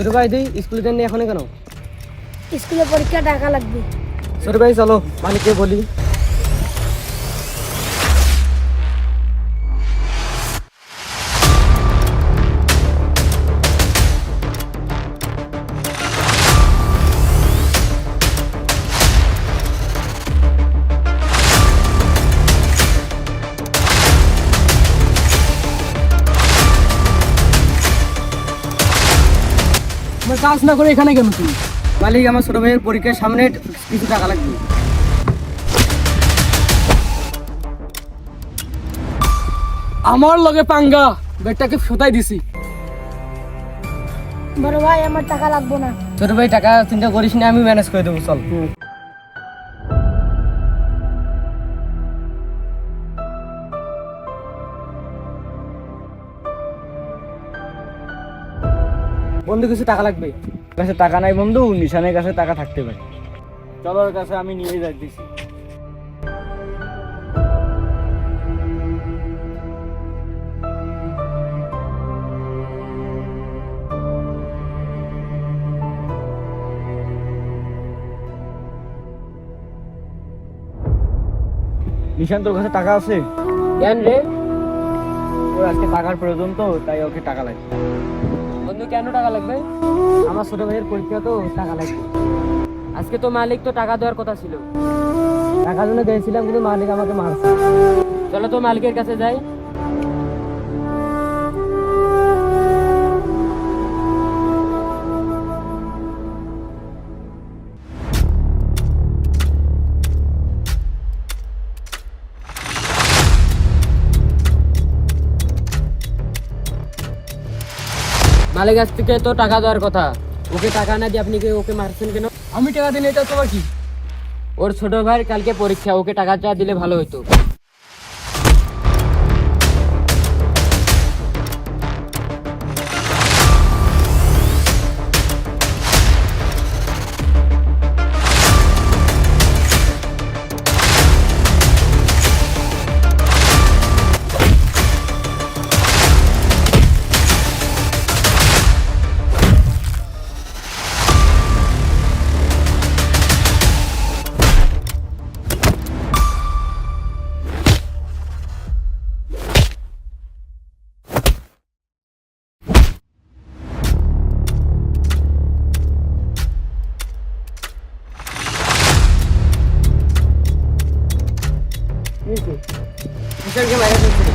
ছোট ভাই তুই স্কুলে যাননি এখনই কেন? স্কুলে পরীক্ষা টাকা লাগবে। ছোট ভাই চলো মালিককে বলি। আমার কাজ না করে এখানে কেন তুমি? মালিক আমার ছোট ভাইয়ের পরীক্ষার সামনে কিছু টাকা লাগবে। আমার লগে পাঙ্গা বেটাকে ফোটাই দিছি। বড় ভাই আমার টাকা লাগবে না। ছোট ভাই টাকা চিন্তা করিস না আমি ম্যানেজ করে দেবো চল। বন্ধু কিছু টাকা লাগবে? কাছে টাকা নাই বন্ধু নিশানের কাছে টাকা থাকতে পারে। চলো ওর কাছে আমি নিয়ে যাচ্ছি নিশান তোর কাছে টাকা আছে? কেন রে? ওর আজকে টাকার প্রয়োজন তো তাই ওকে টাকা লাগবে। বন্ধু, কেন টাকা লাগবে? আমার ছোট ভাইয়ের পরীক্ষা তো, টাকা লাগবে। আজকে তো মালিক তো টাকা দেওয়ার কথা ছিল। টাকা জন্য দিয়েছিলাম কিন্তু মালিক আমাকে মারছে। চলো তো মালিকের কাছে যাই। মালিক কাছ থেকে তো টাকা দেওয়ার কথা। ওকে টাকা না দিয়ে আপনি কি ওকে মারছেন কেন? আমি টাকা দিলে এটা তোমার কি? ওর ছোট ভাইয়ের কালকে পরীক্ষা, ওকে টাকাটা দিলে ভালো হতো কিশোরকে মারা ফেলছে